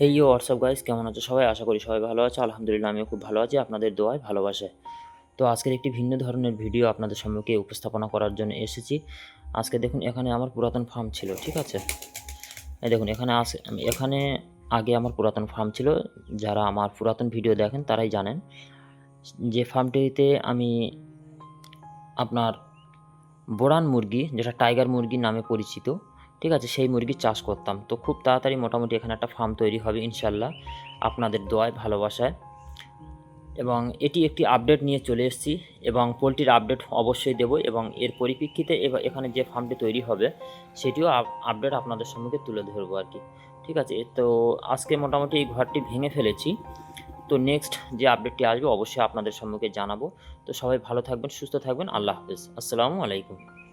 Hey you WhatsApp guys কেমন আছো সবাই? আশা করি সবাই ভালো আছে। আলহামদুলিল্লাহ, আমিও খুব ভালো আছি আপনাদের দোয়ায় ভালোবাসে তো আজকের একটি ভিন্ন ধরনের ভিডিও আপনাদের সম্মুখে উপস্থাপনা করার জন্য এসেছি। আজকে দেখুন, এখানে আমার পুরাতন ফার্ম ছিল, ঠিক আছে? এই দেখুন, এখানে আস এখানে আগে আমার পুরাতন ফার্ম ছিল। যারা আমার পুরাতন ভিডিও দেখেন, তারাই জানেন। যে ফার্মটিতে আমি আপনার বোরান মুরগি, যেটা টাইগার মুরগি নামে পরিচিত ঠিক আছে, সেই মুরগির চাষ করতাম। তো খুব তাড়াতাড়ি মোটামুটি এখানে একটা ফার্ম তৈরি হবে ইনশাল্লাহ, আপনাদের দোয়ায়, ভালোবাসায়। এবং এটি একটি আপডেট নিয়ে চলে এসেছি এবং পোলট্রির আপডেট অবশ্যই দেব এবং এর পরিপ্রেক্ষিতে এখানে যে ফার্মটি তৈরি হবে, সেটিও আপ- আপডেট আপনাদের সম্মুখে তুলে ধরবো আর কি। ঠিক আছে তো আজকে মোটামুটি এই ঘরটি ভেঙে ফেলেছি। তো নেক্সট যে আপডেটটি আসবে, অবশ্যই আপনাদের সম্মুখে জানাব। তো সবাই ভালো থাকবেন, সুস্থ থাকবেন, আল্লাহ হাফেজ। আসসালামু আলাইকুম।